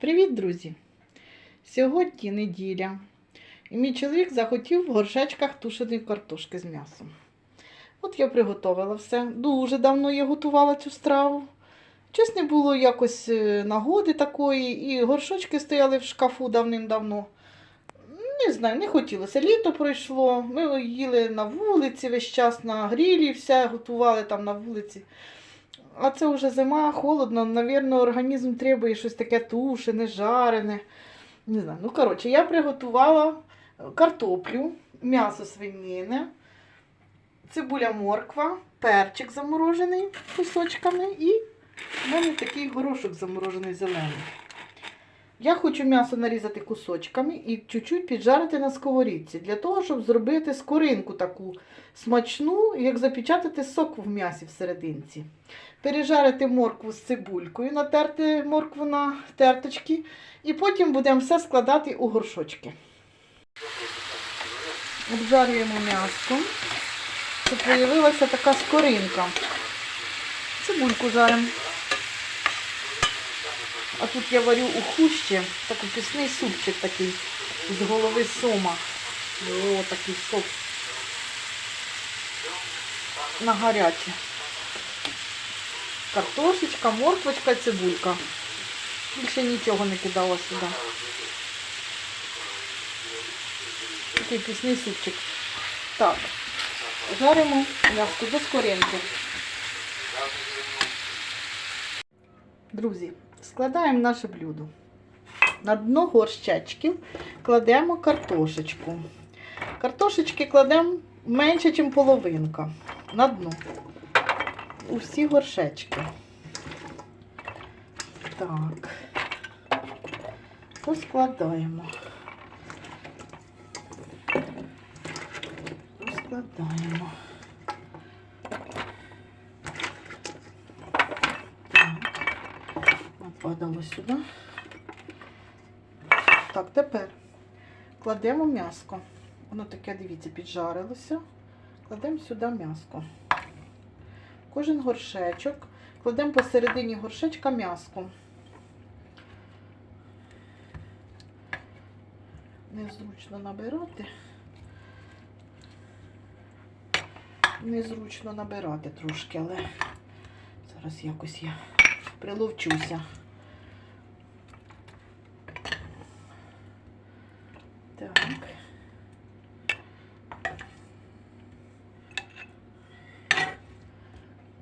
Привіт, друзі! Сьогодні неділя, і мій чоловік захотів в горшечках тушеної картошки з м'ясом. От я приготувала все. Дуже давно я готувала цю страву. Не було якось е, нагоди такої, і горшочки стояли в шкафу давним-давно. Не знаю, не хотілося. Літо пройшло. Ми їли на вулиці весь час на грілі, все готували там на вулиці. А це вже зима, холодно, навірно, організм требує щось таке тушене, жарене. Не знаю. Ну, коротше, я приготувала картоплю, м'ясо свинини, цибуля морква, перчик заморожений кусочками і в мене такий горошок заморожений зелений. Я хочу м'ясо нарізати кусочками і чуть-чуть піджарити на сковорідці, для того, щоб зробити скоринку таку смачну, як запечатати сок в м'ясі всерединці. Пережарити моркву з цибулькою, натерти моркву на терточки, і потім будемо все складати у горшочки. Обжарюємо м'ясо, щоб з'явилася така скоринка. Цибульку жаримо. А тут я варю у хущі такий пісний супчик такий з голови сома. О, такий сок. На гаряче. Картошечка, морквочка, цибулька. Більше нічого не кидала сюди. Такий пісний супчик. Так, жаримо м'яско до скоринки. Друзі, складаємо наше блюдо. На дно горщечків кладемо картошечку. Картошечки кладемо менше, ніж половинка. На дно. У всі горшечки. Так. Поскладаємо. Поскладаємо. Нападало сюди. Так, тепер кладемо м'яско. Воно таке, дивіться, піджарилося. Кладемо сюди м'яско. Кожен горшечок. Кладемо посередині горшечка м'яско. Незручно набирати. Незручно набирати трошки, але зараз якось я приловчуся. Так.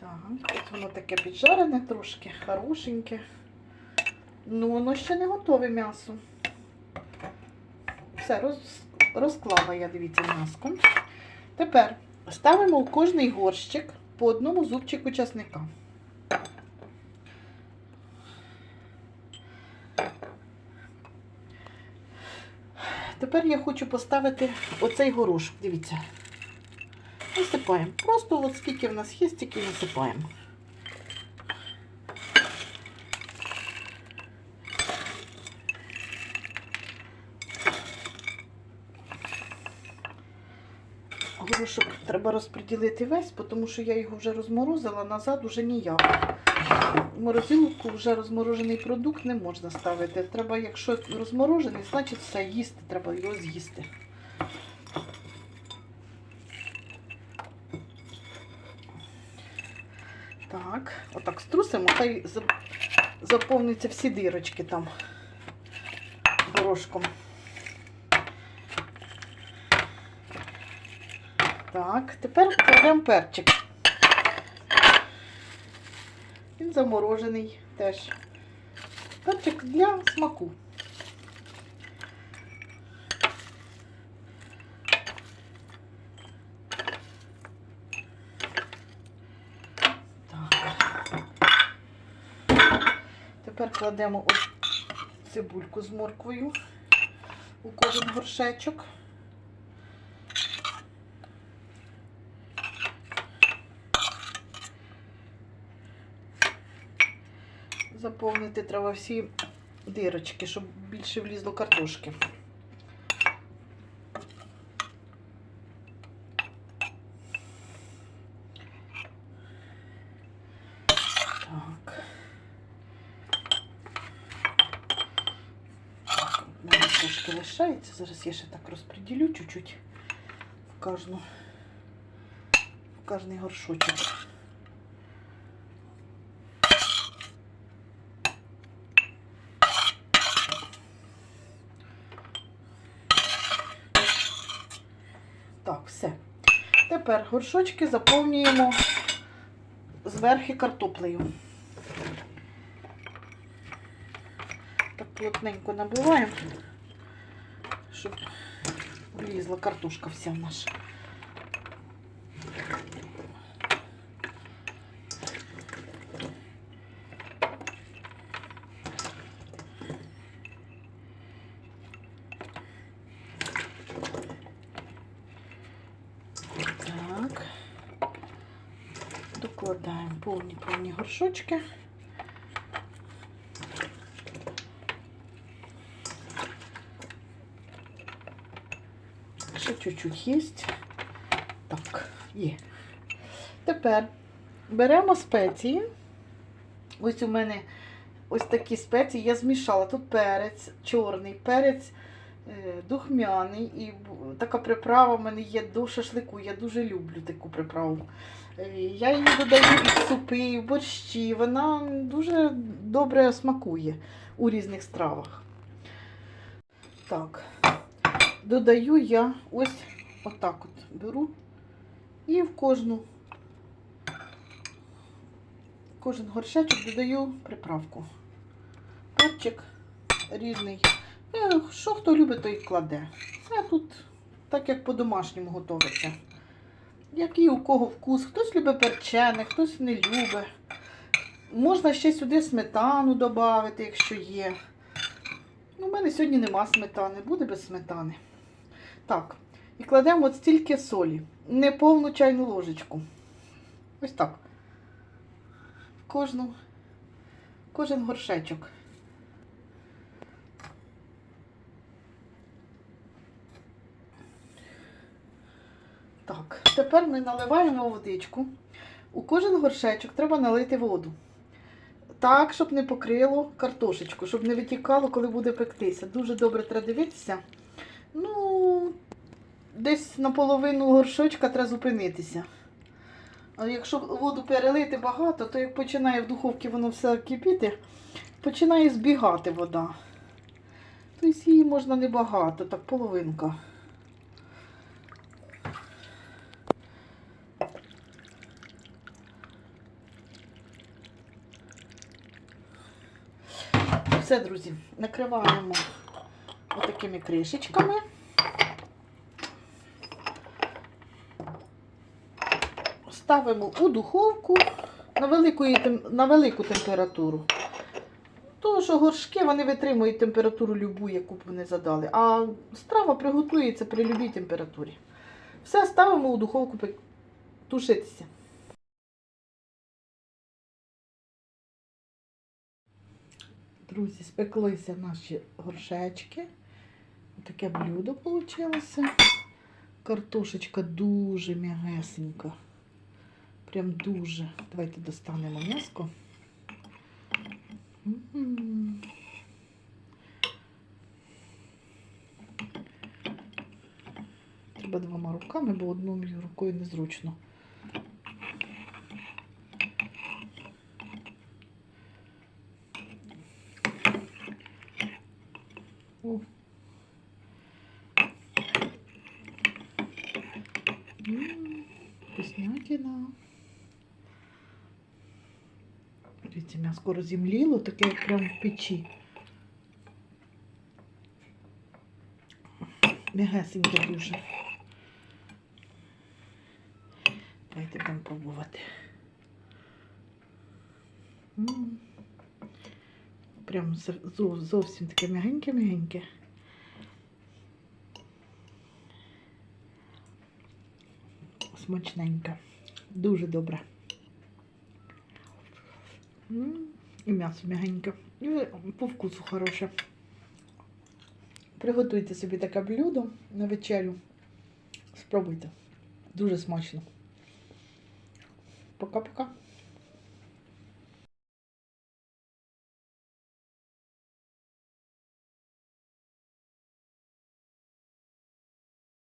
Так, воно таке піджарене трошки, хорошеньке. Ну, воно ще не готове м'ясо. Все, роз, розклала я, дивіться, м'яско. Тепер ставимо в кожний горщик по одному зубчику часника. Тепер я хочу поставити оцей горошок. Дивіться. Висипаємо. Просто от скільки в нас є, стільки висипаємо. Горошок треба розподілити весь, тому що я його вже розморозила, назад уже ніяк. Морозилку вже розморожений продукт не можна ставити. Треба, якщо розморожений, значить все їсти, треба його з'їсти. Так, отак струсимо, хай за- заповниться всі дирочки там горошком. Так, тепер кладемо перчик. Він заморожений теж. Перчик для смаку. Тепер кладемо цибульку з морквою у кожен горшечок. Заповнити треба всі дирочки, щоб більше влізло картошки. Так. трошки лишається. Зараз я ще так розподілю чуть-чуть в в кожний горшочок. Так, все. Тепер горшочки заповнюємо зверху картоплею. Так плотненько набиваємо, щоб влізла картошка вся наша. Так. Докладаємо повні повні горшочки. Ще чуть-чуть є. Так, є. Тепер беремо спеції. Ось у мене ось такі спеції. Я змішала. Тут перець, чорний, перець духмяний. І така приправа в мене є до шашлику. Я дуже люблю таку приправу. Е, Я її додаю в супи, в борщі. Вона дуже добре смакує у різних стравах. Так, додаю я ось отак от беру і в кожну, кожен горшечок додаю приправку. Перчик різний. Е, Що хто любить, той кладе. Це тут так як по-домашньому готовиться. Який у кого вкус. Хтось любить перчене, хтось не любить. Можна ще сюди сметану додати, якщо є. Ну, У мене сьогодні нема сметани, буде без сметани. Так, і кладемо от стільки солі. Не повну чайну ложечку. Ось так. Кожну, кожен горшечок. Так, тепер ми наливаємо водичку. У кожен горшечок треба налити воду. Так, щоб не покрило картошечку, щоб не витікало, коли буде пектися. Дуже добре треба дивитися. Ну, десь наполовину горшочка треба зупинитися. А якщо воду перелити багато, то як починає в духовці воно все кипіти, починає збігати вода. Тобто її можна небагато, так половинка. Все, друзі, накриваємо отакими кришечками. Ставимо у духовку на велику, на велику температуру. Тому що горшки вони витримують температуру любу, яку б вони задали. А страва приготується при любій температурі. Все ставимо у духовку тушитися. Друзі, спеклися наші горшечки. Таке блюдо вийшло. Картошечка дуже м'ягесенька. Прям дуже. Давайте достанемо м'яско. Треба двома руками, бо одною рукою незручно. О. М, Вкуснятина. Дивіться, м'яско розімліло, таке як прямо в печі. М'ягесеньке дуже. Давайте будемо пробувати. Прям зов- зов- зовсім таке м'ягеньке-м'ягеньке. Смачненьке. Дуже добре. І м'ясо м'ягеньке. І по вкусу хороше. Приготуйте собі таке блюдо на вечерю. Спробуйте. Дуже смачно. Пока-пока.